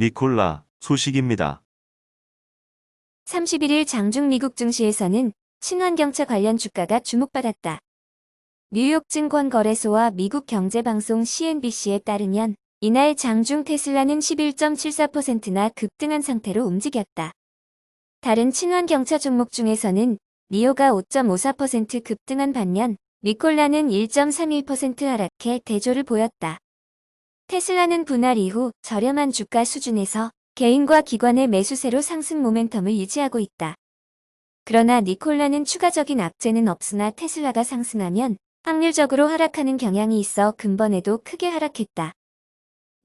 니콜라 소식입니다. 31일 장중 미국 증시에서는 친환경차 관련 주가가 주목받았다. 뉴욕 증권거래소와 미국 경제방송 CNBC에 따르면 이날 장중 테슬라는 11.74%나 급등한 상태로 움직였다. 다른 친환경차 종목 중에서는 니오가 5.54% 급등한 반면 니콜라는 1.31% 하락해 대조를 보였다. 테슬라는 분할 이후 저렴한 주가 수준에서 개인과 기관의 매수세로 상승 모멘텀을 유지하고 있다. 그러나 니콜라는 추가적인 악재는 없으나 테슬라가 상승하면 확률적으로 하락하는 경향이 있어 근번에도 크게 하락했다.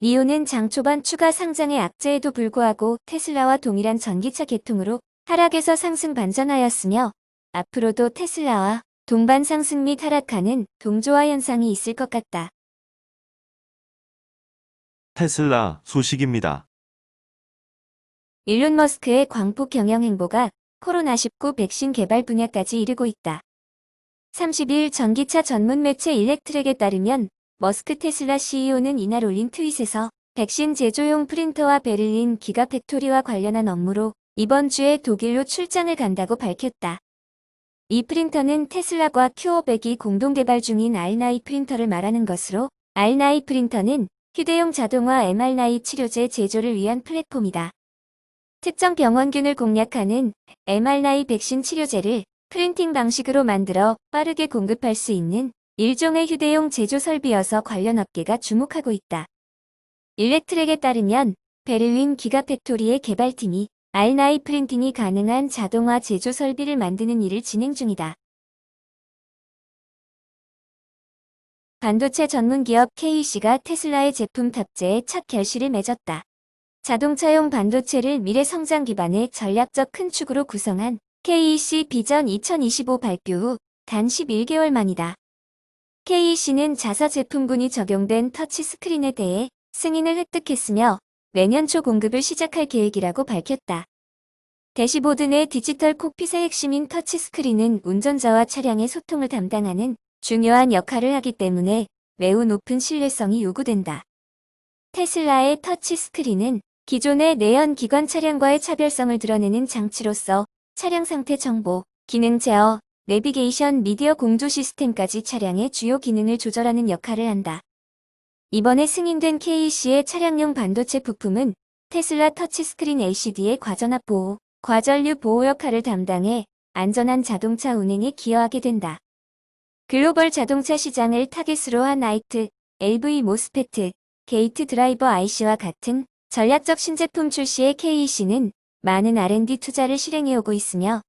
니오는 장 초반 추가 상장의 악재에도 불구하고 테슬라와 동일한 전기차 계통으로 하락에서 상승 반전하였으며 앞으로도 테슬라와 동반 상승 및 하락하는 동조화 현상이 있을 것 같다. 테슬라 소식입니다. 일론 머스크의 광폭 경영 행보가 코로나19 백신 개발 분야까지 이르고 있다. 30일 전기차 전문 매체 일렉트렉에 따르면 머스크 테슬라 CEO는 이날 올린 트윗에서 백신 제조용 프린터와 베를린 기가 팩토리와 관련한 업무로 이번 주에 독일로 출장을 간다고 밝혔다. 이 프린터는 테슬라과 큐어백이 공동 개발 중인 알나이 프린터를 말하는 것으로 알나이 프린터는 휴대용 자동화 mRNA 치료제 제조를 위한 플랫폼이다. 특정 병원균을 공략하는 mRNA 백신 치료제를 프린팅 방식으로 만들어 빠르게 공급할 수 있는 일종의 휴대용 제조 설비여서 관련 업계가 주목하고 있다. 일렉트렉에 따르면 베를린 기가팩토리의 개발팀이 알나이 프린팅이 가능한 자동화 제조 설비를 만드는 일을 진행 중이다. 반도체 전문 기업 KEC가 테슬라의 제품 탑재에 첫 결실을 맺었다. 자동차용 반도체를 미래 성장 기반의 전략적 큰 축으로 구성한 KEC 비전 2025 발표 후 단 11개월 만이다. KEC는 자사 제품군이 적용된 터치 스크린에 대해 승인을 획득했으며 내년 초 공급을 시작할 계획이라고 밝혔다. 대시보드 내 디지털 콕핏의 핵심인 터치 스크린은 운전자와 차량의 소통을 담당하는 중요한 역할을 하기 때문에 매우 높은 신뢰성이 요구된다. 테슬라의 터치 스크린은 기존의 내연 기관 차량과의 차별성을 드러내는 장치로서 차량 상태 정보, 기능 제어, 내비게이션 미디어 공조 시스템까지 차량의 주요 기능을 조절하는 역할을 한다. 이번에 승인된 KEC의 차량용 반도체 부품은 테슬라 터치스크린 LCD의 과전압 보호, 과전류 보호 역할을 담당해 안전한 자동차 운행에 기여하게 된다. 글로벌 자동차 시장을 타겟으로 한 나이트, LV 모스페트, 게이트 드라이버 IC와 같은 전략적 신제품 출시의 KEC는 많은 R&D 투자를 실행해오고 있으며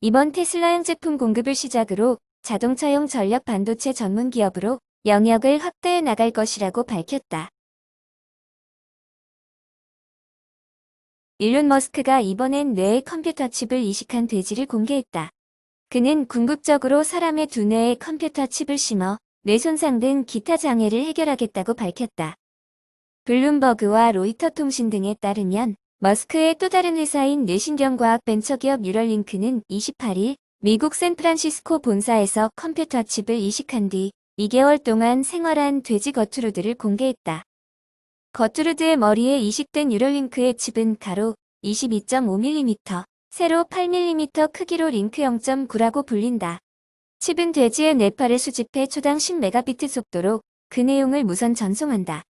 이번 테슬라형 제품 공급을 시작으로 자동차용 전력 반도체 전문 기업으로 영역을 확대해 나갈 것이라고 밝혔다. 일론 머스크가 이번엔 뇌에 컴퓨터 칩을 이식한 돼지를 공개했다. 그는 궁극적으로 사람의 두뇌에 컴퓨터 칩을 심어 뇌 손상 등 기타 장애를 해결하겠다고 밝혔다. 블룸버그와 로이터 통신 등에 따르면 머스크의 또 다른 회사인 뇌신경과학 벤처기업 뉴럴링크는 28일 미국 샌프란시스코 본사에서 컴퓨터 칩을 이식한 뒤 2개월 동안 생활한 돼지 거투르드를 공개했다. 거투르드의 머리에 이식된 뉴럴링크의 칩은 가로 22.5mm, 세로 8mm 크기로 링크 0.9라고 불린다. 칩은 돼지의 뇌파를 수집해 초당 10메가비트 속도로 그 내용을 무선 전송한다.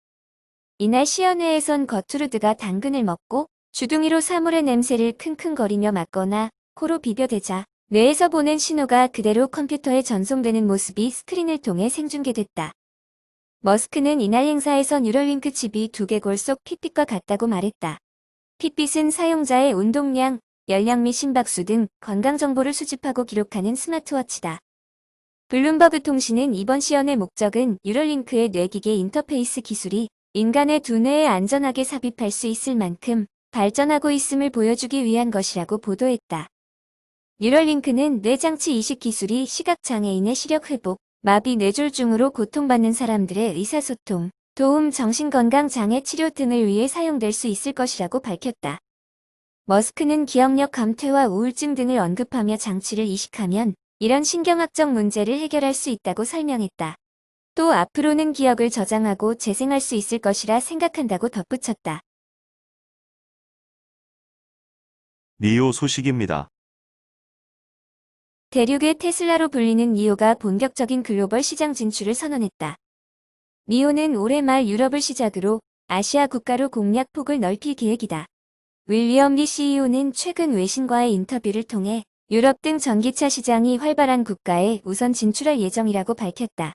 이날 시연회에선 거투르드가 당근을 먹고 주둥이로 사물의 냄새를 킁킁거리며 맡거나 코로 비벼대자 뇌에서 보낸 신호가 그대로 컴퓨터에 전송되는 모습이 스크린을 통해 생중계됐다. 머스크는 이날 행사에서 뉴럴링크 칩이 두개골 속 핏빛과 같다고 말했다. 핏빛은 사용자의 운동량, 열량 및 심박수 등 건강 정보를 수집하고 기록하는 스마트워치다. 블룸버그 통신은 이번 시연의 목적은 뉴럴링크의 뇌기계 인터페이스 기술이 인간의 두뇌에 안전하게 삽입할 수 있을 만큼 발전하고 있음을 보여주기 위한 것이라고 보도했다. 뉴럴링크는 뇌장치 이식 기술이 시각장애인의 시력 회복, 마비 뇌졸중으로 고통받는 사람들의 의사소통, 도움 정신건강 장애 치료 등을 위해 사용될 수 있을 것이라고 밝혔다. 머스크는 기억력 감퇴와 우울증 등을 언급하며 장치를 이식하면 이런 신경학적 문제를 해결할 수 있다고 설명했다. 또 앞으로는 기억을 저장하고 재생할 수 있을 것이라 생각한다고 덧붙였다. 니오 소식입니다. 대륙의 테슬라로 불리는 니오가 본격적인 글로벌 시장 진출을 선언했다. 니오는 올해 말 유럽을 시작으로 아시아 국가로 공략 폭을 넓힐 계획이다. 윌리엄 리 CEO는 최근 외신과의 인터뷰를 통해 유럽 등 전기차 시장이 활발한 국가에 우선 진출할 예정이라고 밝혔다.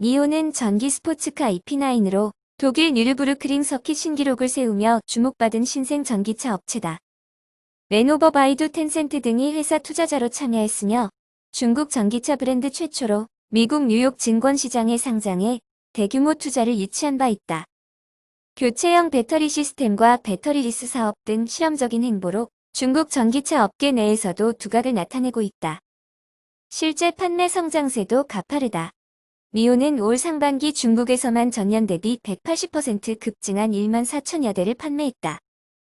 니오는 전기 스포츠카 EP9으로 독일 뉴르부르크링 서킷 신기록을 세우며 주목받은 신생 전기차 업체다. 레노버 바이두 텐센트 등이 회사 투자자로 참여했으며 중국 전기차 브랜드 최초로 미국 뉴욕 증권시장에 상장해 대규모 투자를 유치한 바 있다. 교체형 배터리 시스템과 배터리 리스 사업 등 실험적인 행보로 중국 전기차 업계 내에서도 두각을 나타내고 있다. 실제 판매 성장세도 가파르다. 미오는 올 상반기 중국에서만 전년 대비 180% 급증한 1만 4천여 대를 판매했다.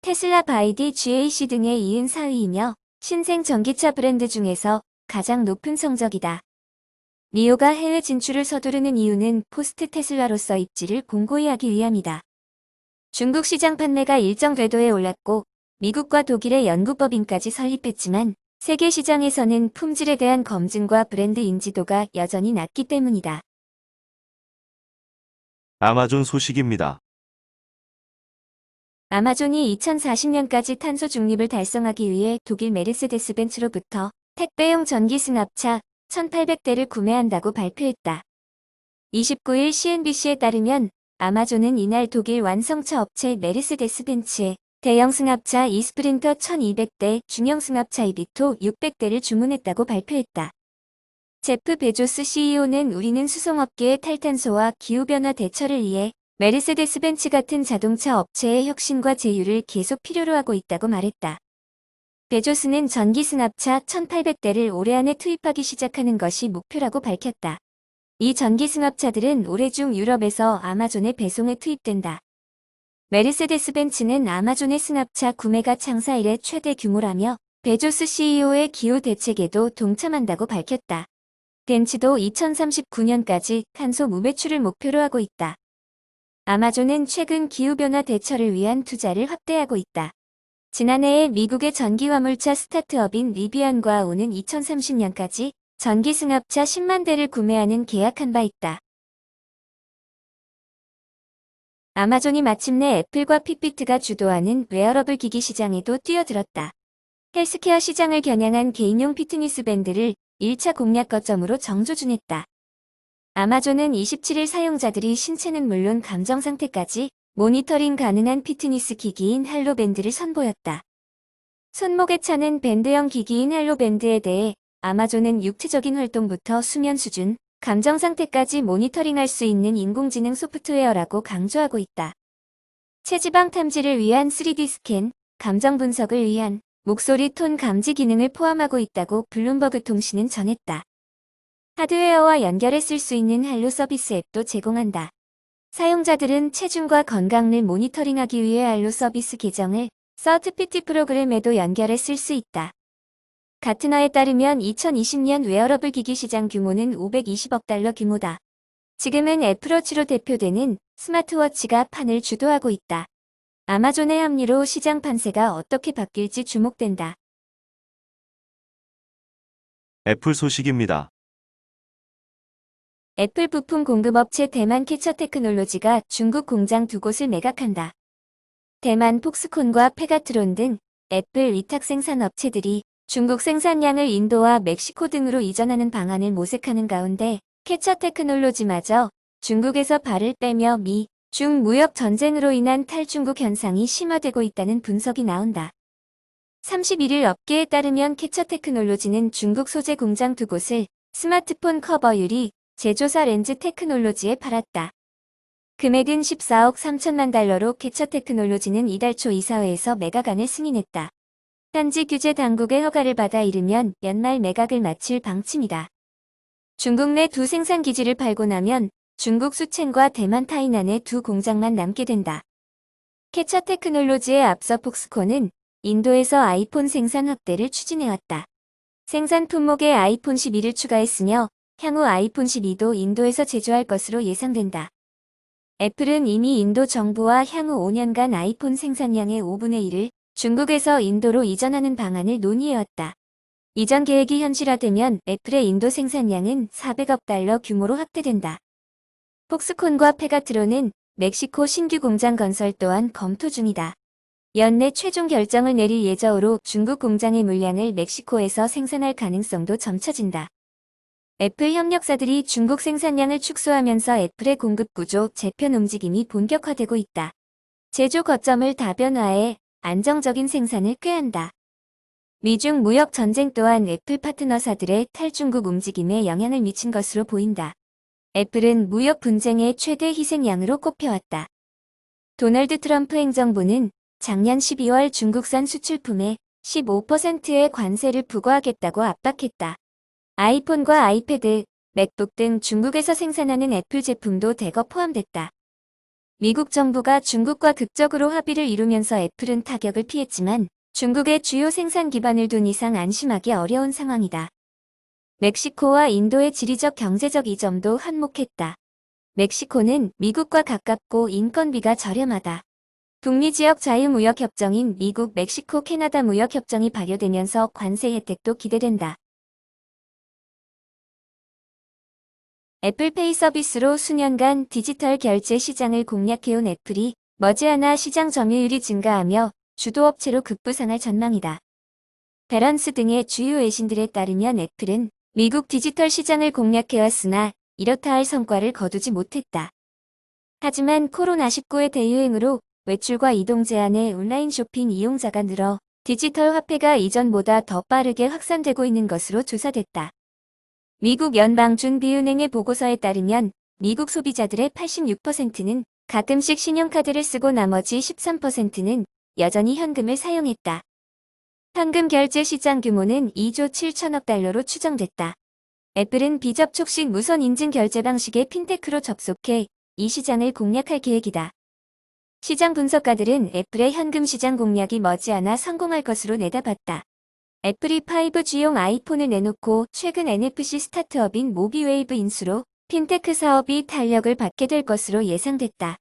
테슬라 바이디 GAC 등에 이은 4위이며 신생 전기차 브랜드 중에서 가장 높은 성적이다. 니오가 해외 진출을 서두르는 이유는 포스트 테슬라로서 입지를 공고히 하기 위함이다. 중국 시장 판매가 일정 궤도에 올랐고 미국과 독일의 연구법인까지 설립했지만 세계 시장에서는 품질에 대한 검증과 브랜드 인지도가 여전히 낮기 때문이다. 아마존 소식입니다. 아마존이 2040년까지 탄소 중립을 달성하기 위해 독일 메르세데스 벤츠로부터 택배용 전기 승합차 1,800대를 구매한다고 발표했다. 29일 CNBC에 따르면 아마존은 이날 독일 완성차 업체 메르세데스 벤츠에 대형 승합차 이스프린터 1,200대, 중형 승합차 이비토 600대를 주문했다고 발표했다. 제프 베조스 CEO는 우리는 수송업계의 탈탄소와 기후변화 대처를 위해 메르세데스 벤츠 같은 자동차 업체의 혁신과 제휴를 계속 필요로 하고 있다고 말했다. 베조스는 전기 승합차 1800대를 올해 안에 투입하기 시작하는 것이 목표라고 밝혔다. 이 전기 승합차들은 올해 중 유럽에서 아마존의 배송에 투입된다. 메르세데스 벤츠는 아마존의 승합차 구매가 창사 이래 최대 규모라며 베조스 CEO의 기후 대책에도 동참한다고 밝혔다. 벤츠도 2039년까지 탄소 무배출을 목표로 하고 있다. 아마존은 최근 기후변화 대처를 위한 투자를 확대하고 있다. 지난해에 미국의 전기화물차 스타트업인 리비안과 오는 2030년까지 전기 승합차 10만 대를 구매하는 계약한 바 있다. 아마존이 마침내 애플과 핏비트가 주도하는 웨어러블 기기 시장에도 뛰어들었다. 헬스케어 시장을 겨냥한 개인용 피트니스 밴드를 1차 공략 거점으로 정조준했다. 아마존은 27일 사용자들이 신체는 물론 감정 상태까지 모니터링 가능한 피트니스 기기인 할로밴드를 선보였다. 손목에 차는 밴드형 기기인 할로밴드에 대해 아마존은 육체적인 활동부터 수면 수준, 감정 상태까지 모니터링할 수 있는 인공지능 소프트웨어라고 강조하고 있다. 체지방 탐지를 위한 3D 스캔, 감정 분석을 위한 목소리 톤 감지 기능을 포함하고 있다고 블룸버그 통신은 전했다. 하드웨어와 연결해 쓸 수 있는 할로 서비스 앱도 제공한다. 사용자들은 체중과 건강을 모니터링하기 위해 할로 서비스 계정을 서트피티 프로그램에도 연결해 쓸 수 있다. 가트너에 따르면 2020년 웨어러블 기기 시장 규모는 520억 달러 규모다. 지금은 애플워치로 대표되는 스마트워치가 판을 주도하고 있다. 아마존의 합리로 시장 판세가 어떻게 바뀔지 주목된다. 애플 소식입니다. 애플 부품 공급업체 대만 캐처 테크놀로지가 중국 공장 두 곳을 매각한다. 대만 폭스콘과 페가트론 등 애플 위탁 생산 업체들이 중국 생산량을 인도와 멕시코 등으로 이전하는 방안을 모색하는 가운데 캐처 테크놀로지마저 중국에서 발을 빼며 미, 중 무역 전쟁으로 인한 탈중국 현상이 심화되고 있다는 분석이 나온다. 31일 업계에 따르면 캐처 테크놀로지는 중국 소재 공장 두 곳을 스마트폰 커버 유리, 제조사 렌즈 테크놀로지에 팔았다. 금액은 14억 3천만 달러로 캐처 테크놀로지는 이달 초 이사회에서 매각안을 승인했다. 현지 규제 당국의 허가를 받아 이르면 연말 매각을 마칠 방침이다. 중국 내 두 생산 기지를 팔고 나면 중국 수첸과 대만 타이난의 두 공장만 남게 된다. 캐처 테크놀로지에 앞서 폭스콘은 인도에서 아이폰 생산 확대를 추진해왔다. 생산 품목에 아이폰 12를 추가했으며 향후 아이폰 12도 인도에서 제조할 것으로 예상된다. 애플은 이미 인도 정부와 향후 5년간 아이폰 생산량의 5분의 1을 중국에서 인도로 이전하는 방안을 논의해왔다. 이전 계획이 현실화되면 애플의 인도 생산량은 400억 달러 규모로 확대된다. 폭스콘과 페가트로는 멕시코 신규 공장 건설 또한 검토 중이다. 연내 최종 결정을 내릴 예정으로 중국 공장의 물량을 멕시코에서 생산할 가능성도 점쳐진다. 애플 협력사들이 중국 생산량을 축소하면서 애플의 공급 구조 재편 움직임이 본격화되고 있다. 제조 거점을 다변화해 안정적인 생산을 꾀한다. 미중 무역 전쟁 또한 애플 파트너사들의 탈중국 움직임에 영향을 미친 것으로 보인다. 애플은 무역 분쟁의 최대 희생양으로 꼽혀왔다. 도널드 트럼프 행정부는 작년 12월 중국산 수출품에 15%의 관세를 부과하겠다고 압박했다. 아이폰과 아이패드, 맥북 등 중국에서 생산하는 애플 제품도 대거 포함됐다. 미국 정부가 중국과 극적으로 합의를 이루면서 애플은 타격을 피했지만 중국의 주요 생산 기반을 둔 이상 안심하기 어려운 상황이다. 멕시코와 인도의 지리적 경제적 이점도 한몫했다. 멕시코는 미국과 가깝고 인건비가 저렴하다. 북미 지역 자유무역협정인 미국, 멕시코, 캐나다 무역협정이 발효되면서 관세 혜택도 기대된다. 애플페이 서비스로 수년간 디지털 결제 시장을 공략해온 애플이 머지않아 시장 점유율이 증가하며 주도업체로 급부상할 전망이다. 베런스 등의 주요 외신들에 따르면 애플은 미국 디지털 시장을 공략해왔으나 이렇다 할 성과를 거두지 못했다. 하지만 코로나19의 대유행으로 외출과 이동 제한에 온라인 쇼핑 이용자가 늘어 디지털 화폐가 이전보다 더 빠르게 확산되고 있는 것으로 조사됐다. 미국 연방준비은행의 보고서에 따르면 미국 소비자들의 86%는 가끔씩 신용카드를 쓰고 나머지 13%는 여전히 현금을 사용했다. 현금 결제 시장 규모는 2조 7천억 달러로 추정됐다. 애플은 비접촉식 무선 인증 결제 방식의 핀테크로 접속해 이 시장을 공략할 계획이다. 시장 분석가들은 애플의 현금 시장 공략이 머지않아 성공할 것으로 내다봤다. 애플이 5G용 아이폰을 내놓고 최근 NFC 스타트업인 모비웨이브 인수로 핀테크 사업이 탄력을 받게 될 것으로 예상됐다.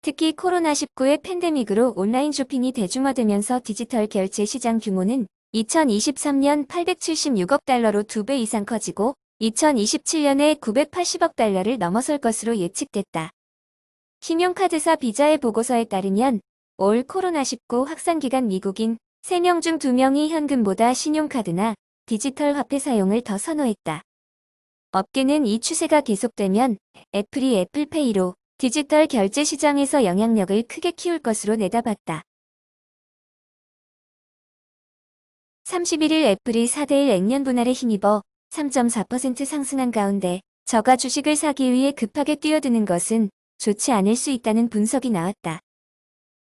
특히 코로나19의 팬데믹으로 온라인 쇼핑이 대중화되면서 디지털 결제 시장 규모는 2023년 876억 달러로 2배 이상 커지고 2027년에 980억 달러를 넘어설 것으로 예측됐다. 신용카드사 비자의 보고서에 따르면 올 코로나19 확산 기간 미국인 3명 중 2명이 현금보다 신용카드나 디지털 화폐 사용을 더 선호했다. 업계는 이 추세가 계속되면 애플이 애플페이로 디지털 결제 시장에서 영향력을 크게 키울 것으로 내다봤다. 31일 애플이 4대1 액면 분할에 힘입어 3.4% 상승한 가운데 저가 주식을 사기 위해 급하게 뛰어드는 것은 좋지 않을 수 있다는 분석이 나왔다.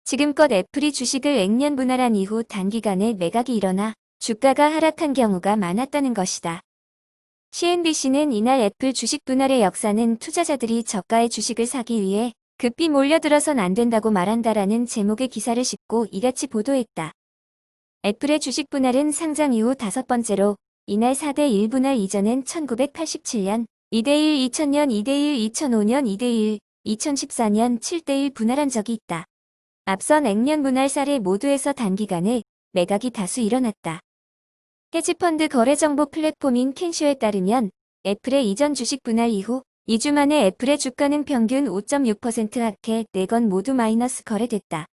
지금껏 애플이 주식을 액면 분할한 이후 단기간에 매각이 일어나 주가가 하락한 경우가 많았다는 것이다. CNBC는 이날 애플 주식 분할의 역사는 투자자들이 저가의 주식을 사기 위해 급히 몰려들어선 안 된다고 말한다라는 제목의 기사를 싣고 이같이 보도했다. 애플의 주식 분할은 상장 이후 다섯 번째로 이날 4대 1 분할 이전엔 1987년 2대1 2000년 2대1 2005년 2대1 2014년 7대1 분할한 적이 있다. 앞선 액면 분할 사례 모두에서 단기간에 매각이 다수 일어났다. 헤지펀드 거래정보 플랫폼인 캔쇼에 따르면 애플의 이전 주식 분할 이후 2주 만에 애플의 주가는 평균 5.6% 하락해 4건 모두 마이너스 거래됐다.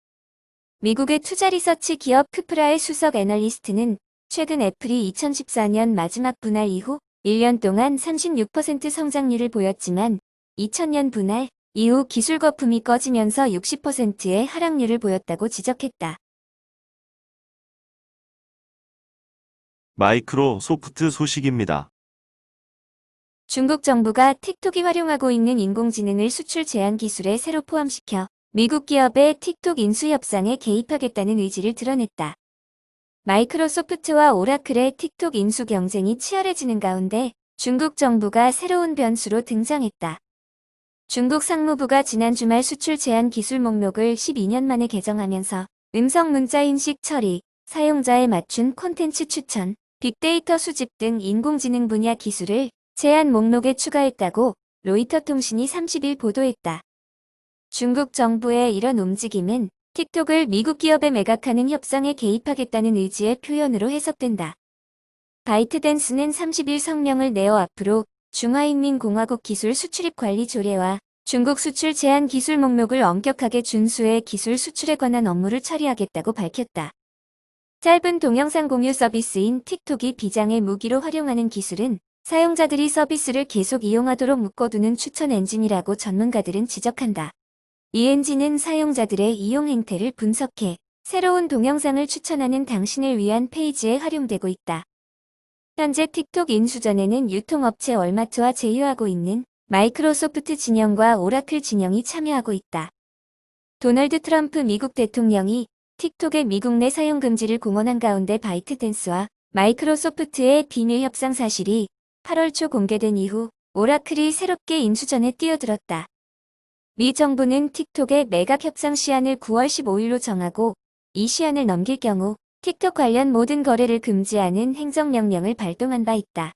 미국의 투자 리서치 기업 크프라의 수석 애널리스트는 최근 애플이 2014년 마지막 분할 이후 1년 동안 36% 성장률을 보였지만 2000년 분할 이후 기술 거품이 꺼지면서 60%의 하락률을 보였다고 지적했다. 마이크로 소프트 소식입니다. 중국 정부가 틱톡이 활용하고 있는 인공지능을 수출 제한 기술에 새로 포함시켜 미국 기업의 틱톡 인수 협상에 개입하겠다는 의지를 드러냈다. 마이크로소프트와 오라클의 틱톡 인수 경쟁이 치열해지는 가운데 중국 정부가 새로운 변수로 등장했다. 중국 상무부가 지난 주말 수출 제한 기술 목록을 12년 만에 개정하면서 음성 문자 인식 처리, 사용자에 맞춘 콘텐츠 추천, 빅데이터 수집 등 인공지능 분야 기술을 제한 목록에 추가했다고 로이터 통신이 30일 보도했다. 중국 정부의 이런 움직임은 틱톡을 미국 기업에 매각하는 협상에 개입하겠다는 의지의 표현으로 해석된다. 바이트댄스는 30일 성명을 내어 앞으로 중화인민공화국 기술 수출입 관리 조례와 중국 수출 제한 기술 목록을 엄격하게 준수해 기술 수출에 관한 업무를 처리하겠다고 밝혔다. 짧은 동영상 공유 서비스인 틱톡이 비장의 무기로 활용하는 기술은 사용자들이 서비스를 계속 이용하도록 묶어두는 추천 엔진이라고 전문가들은 지적한다. 이 엔진은 사용자들의 이용 행태를 분석해 새로운 동영상을 추천하는 당신을 위한 페이지에 활용되고 있다. 현재 틱톡 인수 전에는 유통업체 월마트와 제휴하고 있는 마이크로소프트 진영과 오라클 진영이 참여하고 있다. 도널드 트럼프 미국 대통령이 틱톡의 미국 내 사용 금지를 공언한 가운데 바이트댄스와 마이크로소프트의 비밀 협상 사실이 8월 초 공개된 이후 오라클이 새롭게 인수전에 뛰어들었다. 미 정부는 틱톡의 매각 협상 시한을 9월 15일로 정하고 이 시한을 넘길 경우 틱톡 관련 모든 거래를 금지하는 행정명령을 발동한 바 있다.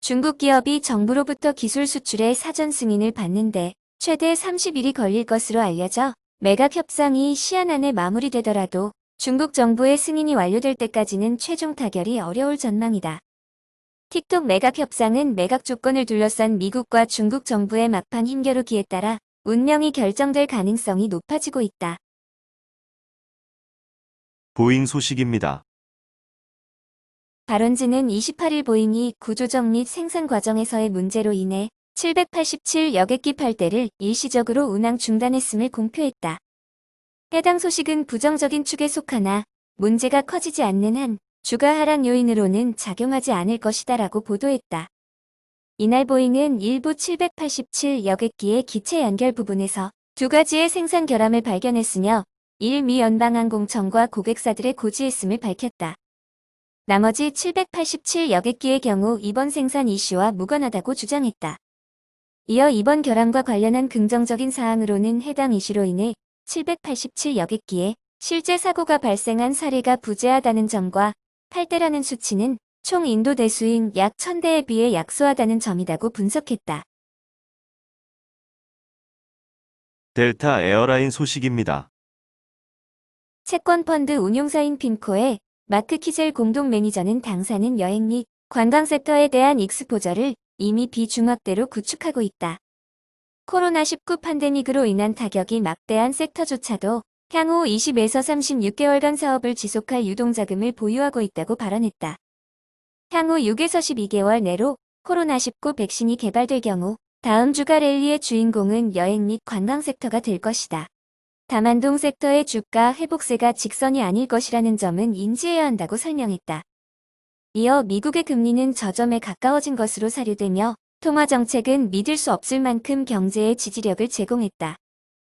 중국 기업이 정부로부터 기술 수출의 사전 승인을 받는데 최대 30일이 걸릴 것으로 알려져 매각 협상이 시한 안에 마무리되더라도 중국 정부의 승인이 완료될 때까지는 최종 타결이 어려울 전망이다. 틱톡 매각 협상은 매각 조건을 둘러싼 미국과 중국 정부의 막판 힘겨루기에 따라 운명이 결정될 가능성이 높아지고 있다. 보잉 소식입니다. 발원지는 28일 보잉이 구조적 및 생산 과정에서의 문제로 인해 787 여객기 8대를 일시적으로 운항 중단했음을 공표했다. 해당 소식은 부정적인 축에 속하나 문제가 커지지 않는 한 주가 하락 요인으로는 작용하지 않을 것이다라고 보도했다. 이날 보잉은 일부 787 여객기의 기체 연결 부분에서 두 가지의 생산 결함을 발견했으며 일미 연방항공청과 고객사들에 고지했음을 밝혔다. 나머지 787 여객기의 경우 이번 생산 이슈와 무관하다고 주장했다. 이어 이번 결함과 관련한 긍정적인 사항으로는 해당 이슈로 인해 787 여객기에 실제 사고가 발생한 사례가 부재하다는 점과 8대라는 수치는 총 인도 대수인 약 1000대에 비해 약소하다는 점이라고 분석했다. 델타 에어라인 소식입니다. 채권펀드 운용사인 핀코의 마크 키젤 공동 매니저는 당사는 여행 및 관광 섹터에 대한 익스포저를 이미 비중학대로 구축하고 있다. 코로나19 팬데믹으로 인한 타격이 막대한 섹터조차도 향후 20에서 36개월간 사업을 지속할 유동자금을 보유하고 있다고 발언했다. 향후 6에서 12개월 내로 코로나19 백신이 개발될 경우 다음 주가 랠리의 주인공은 여행 및 관광 섹터가 될 것이다. 다만 동 섹터의 주가 회복세가 직선이 아닐 것이라는 점은 인지해야 한다고 설명했다. 이어 미국의 금리는 저점에 가까워진 것으로 사료되며 통화 정책은 믿을 수 없을 만큼 경제에 지지력을 제공했다.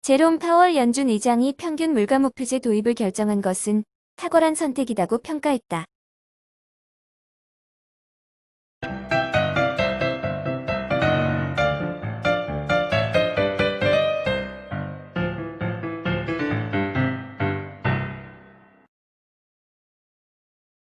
제롬 파월 연준 의장이 평균 물가 목표제 도입을 결정한 것은 탁월한 선택이라고 평가했다.